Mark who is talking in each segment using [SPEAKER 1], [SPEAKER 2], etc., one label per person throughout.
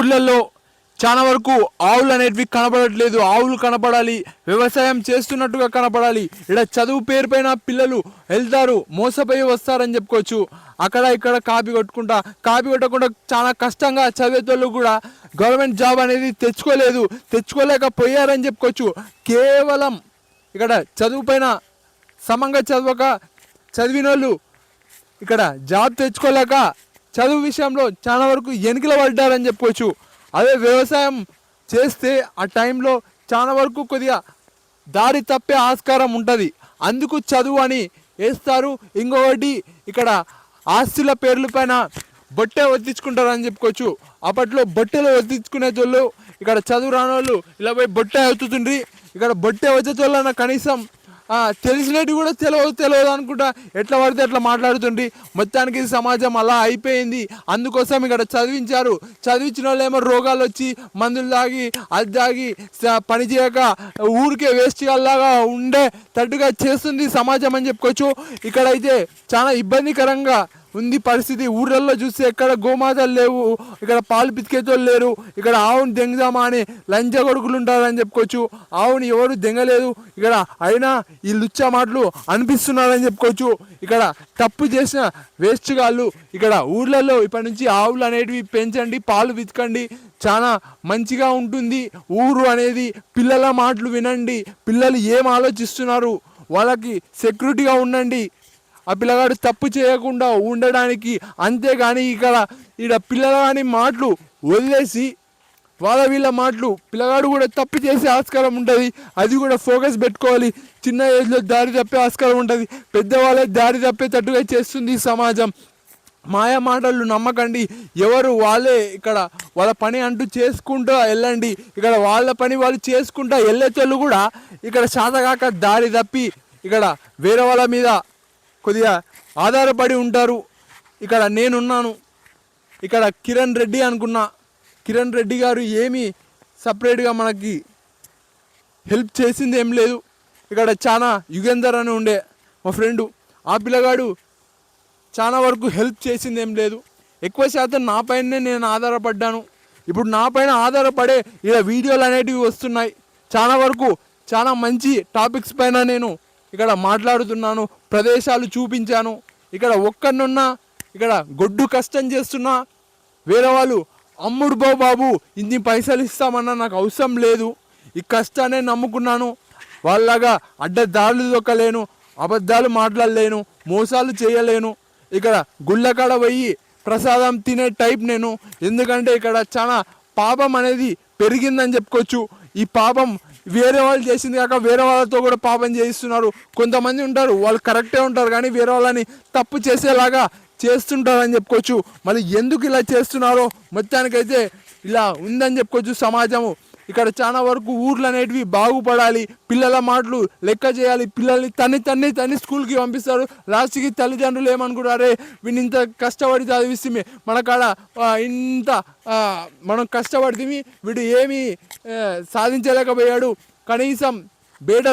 [SPEAKER 1] ఊర్లలో చాలా వరకు ఆవులు అనేటివి కనపడట్లేదు. ఆవులు కనపడాలి వ్యవసాయం చేస్తున్నట్టుగా కనపడాలి. ఇక్కడ చదువు పేరు పైన పిల్లలు వెళ్తారు మోసపోయి వస్తారని చెప్పుకోవచ్చు. అక్కడ ఇక్కడ కాపీ కొట్టుకుంటా కాపీ కొట్టకుండా చాలా కష్టంగా చదివేతోళ్ళు కూడా గవర్నమెంట్ జాబ్ అనేది తెచ్చుకోలేదు తెచ్చుకోలేకపోయారని చెప్పుకోవచ్చు. కేవలం ఇక్కడ చదువు పైన సమంగా చదవక చదివిన వాళ్ళు ఇక్కడ జాబ్ తెచ్చుకోలేక చదువు విషయంలో చాలా వరకు ఎనికిల పడ్డారని చెప్పుకోవచ్చు అదే వ్యవసాయం చేస్తే ఆ టైంలో చాలా వరకు కొద్దిగా దారి తప్పే ఆస్కారం ఉంటుంది. అందుకు చదువు అని వేస్తారు ఇంకొకటి ఇక్కడ ఆస్తుల పేర్ల పైన బొట్టె వద్దించుకుంటారు అని చెప్పుకోవచ్చు. అప్పట్లో బొట్టెలు వద్దించుకునే చోళ్ళు ఇక్కడ చదువు రాని వాళ్ళు ఇలా పోయి బొట్టె అవుతుండ్రి ఇక్కడ బొట్టె చోళ్ళన కనీసం తెలిసినట్టు కూడా తెలియదు తెలియదు అనుకుంటా. ఎట్లా పడితే ఎట్లా మాట్లాడుతుంది మొత్తానికి సమాజం అలా అయిపోయింది. అందుకోసం ఇక్కడ చదివించారు. చదివించిన వాళ్ళు ఏమో రోగాలు వచ్చి మందులు తాగి అది తాగి పని చేయక ఊరికే వేస్ట్ లాగా ఉండే తట్టుగా చేస్తుంది సమాజం అని చెప్పుకోవచ్చు. ఇక్కడైతే చాలా ఇబ్బందికరంగా ఉంది పరిస్థితి. ఊర్లలో చూస్తే ఎక్కడ గోమాతలు లేవు ఇక్కడ పాలు పితికేతోళ్ళు లేరు ఇక్కడ ఆవుని దెంగదామా అని లంచ కొడుకులు ఉంటారని చెప్పుకోవచ్చు. ఆవుని ఎవరు దెంగలేదు ఇక్కడ అయినా ఈ లుచ్చ మాటలు అనిపిస్తున్నారని చెప్పుకోవచ్చు. ఇక్కడ తప్పు చేసిన వేస్ట్ గాళ్ళు ఇక్కడ ఊర్లలో ఇప్పటి నుంచి ఆవులు అనేటివి పెంచండి పాలు పితకండి చాలా మంచిగా ఉంటుంది. ఊరు అనేది పిల్లల మాటలు వినండి పిల్లలు ఏం ఆలోచిస్తున్నారు? వాళ్ళకి సెక్యూరిటీగా ఉండండి. ఆ పిల్లగాడు తప్పు చేయకుండా ఉండడానికి అంతేగాని ఇక్కడ ఇక్కడ పిల్లగాని మాటలు వదిలేసి వాళ్ళ వీళ్ళ మాటలు పిల్లగాడు కూడా తప్పు చేసే ఆస్కారం ఉంటుంది. అది కూడా ఫోకస్ పెట్టుకోవాలి. చిన్న ఏజ్లో దారి తప్పే ఆస్కారం ఉంటుంది. పెద్దవాళ్ళే దారి తప్పేటట్టుగా చేస్తుంది ఈ సమాజం. మాయ మాటలు నమ్మకండి. ఎవరు వాళ్ళే ఇక్కడ వాళ్ళ పని అంటూ చేసుకుంటూ వెళ్ళండి. ఇక్కడ వాళ్ళ పని వాళ్ళు చేసుకుంటూ వెళ్ళేటోళ్ళు కూడా ఇక్కడ శాతగాక దారి తప్పి ఇక్కడ వేరే వాళ్ళ మీద కొద్దిగా ఆధారపడి ఉంటారు. ఇక్కడ నేనున్నాను. ఇక్కడ కిరణ్ రెడ్డి అనుకున్నా. కిరణ్ రెడ్డి గారు ఏమీ సపరేట్గా మనకి హెల్ప్ చేసింది ఏం లేదు. ఇక్కడ చాలా యుగేందర్ అని ఉండే మా ఫ్రెండు. ఆ పిల్లగాడు చాలా వరకు హెల్ప్ చేసింది ఏం లేదు. ఎక్కువ శాతం నా పైనే నేను ఆధారపడ్డాను. ఇప్పుడు నా పైన ఆధారపడే ఇలా వీడియోలు అనేటివి వస్తున్నాయి. చాలా వరకు చాలా మంచి టాపిక్స్ పైన నేను ఇక్కడ మాట్లాడుతున్నాను ప్రదేశాలు చూపించాను. ఇక్కడ ఒక్కనున్నా ఇక్కడ గొడ్డు కష్టం చేస్తున్నా. వేరే వాళ్ళు అమ్ముడు బాబు ఇన్ని పైసలు ఇస్తామన్నా నాకు అవసరం లేదు. ఈ కష్టాన్ని నమ్ముకున్నాను. వాళ్ళగా అడ్డదారులు దొక్కలేను అబద్ధాలు మాట్లాడలేను మోసాలు చేయలేను. ఇక్కడ గుళ్ళకాడ పోయి ప్రసాదం తినే టైప్ నేను. ఎందుకంటే ఇక్కడ చాలా పాపం అనేది పెరిగిందని చెప్పుకోవచ్చు. ఈ పాపం వేరే వాళ్ళు చేసింది కాక వేరే వాళ్ళతో కూడా పాపం చేయిస్తున్నారు. కొంతమంది ఉంటారు వాళ్ళు కరెక్టే ఉంటారు కానీ వేరే వాళ్ళని తప్పు చేసేలాగా చేస్తుంటారని చెప్పుకోవచ్చు. మళ్ళీ ఎందుకు ఇలా చేస్తున్నారో మొత్తానికైతే ఇలా ఉందని చెప్పుకోవచ్చు సమాజము. ఇక్కడ చాలా వరకు ఊర్లు అనేటివి బాగుపడాలి పిల్లల మాటలు లెక్క చేయాలి పిల్లల్ని తన్ని తన్ని తన్ని స్కూల్కి పంపిస్తారు. లాస్ట్కి తల్లిదండ్రులు ఏమనుకుంటారే? వీడిని ఇంత కష్టపడి చదివిస్తే మనకాడ ఇంత మనం కష్టపడితే వీడు ఏమీ సాధించలేకపోయాడు. కనీసం బేట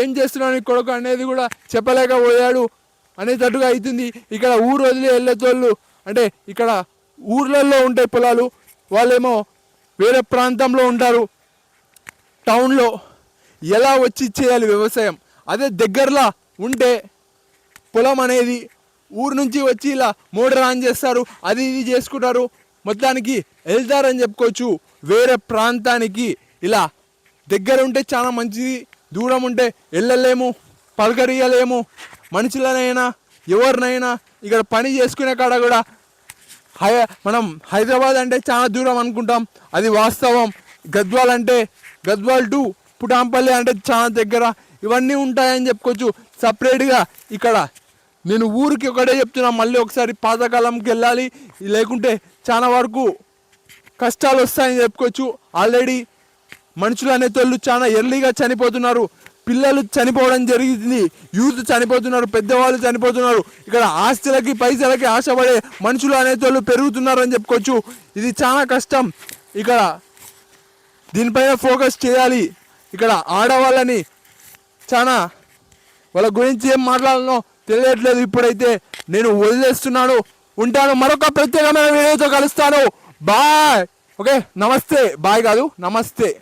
[SPEAKER 1] ఏం చేస్తున్నాను ఈ కొడుకు అనేది కూడా చెప్పలేకపోయాడు. అనేటట్టుగా అవుతుంది ఇక్కడ ఊరు వదిలి వెళ్ళేటోళ్ళు అంటే ఇక్కడ ఊర్లలో ఉంటాయి పొలాలు వాళ్ళేమో వేరే ప్రాంతంలో ఉంటారు. టౌన్లో ఎలా వచ్చి చేయాలి వ్యవసాయం? అదే దగ్గరలో ఉంటే పొలం అనేది ఊరు నుంచి వచ్చి ఇలా మోటార్ ఆన్ చేస్తారు అది ఇది చేసుకుంటారు. మొత్తానికి వెళ్తారని చెప్పుకోవచ్చు. వేరే ప్రాంతానికి ఇలా దగ్గర ఉంటే చాలా మంచిది దూరం ఉంటే వెళ్ళలేము పలకరియలేము. మనుషులనైనా ఎవరినైనా ఇక్కడ పని చేసుకునే కాడ కూడా హై మనం హైదరాబాద్ అంటే చాలా దూరం అనుకుంటాం. అది వాస్తవం. గద్వాల్ అంటే గద్వాల్ టు పుటాంపల్లి అంటే చాలా దగ్గర. ఇవన్నీ ఉంటాయని చెప్పుకోవచ్చు. సపరేట్గా ఇక్కడ నేను ఊరికి ఒకటే చెప్తున్నా. మళ్ళీ ఒకసారి పాతకాలంకి వెళ్ళాలి. లేకుంటే చాలా వరకు కష్టాలు వస్తాయని చెప్పుకోవచ్చు. ఆల్రెడీ మనుషులు అనేతోళ్ళు చాలా ఎర్లీగా చనిపోతున్నారు. పిల్లలు చనిపోవడం జరిగింది. యూత్ చనిపోతున్నారు పెద్దవాళ్ళు చనిపోతున్నారు. ఇక్కడ ఆస్తులకి పైసలకి ఆశపడే మనుషులు అనేతోళ్ళు పెరుగుతున్నారు అని చెప్పుకోవచ్చు. ఇది చాలా కష్టం. ఇక్కడ దీనిపైన ఫోకస్ చేయాలి. ఇక్కడ ఆడవాళ్ళని చాలా వాళ్ళ గురించి ఏం మాట్లాడాలనో తెలియట్లేదు ఇప్పుడైతే. నేను వదిలేస్తున్నాను. ఉంటాను. మరొక ప్రత్యేకమైన వీడియోతో కలుస్తాను. బాయ్. ఓకే నమస్తే. బాయ్ కాదు నమస్తే.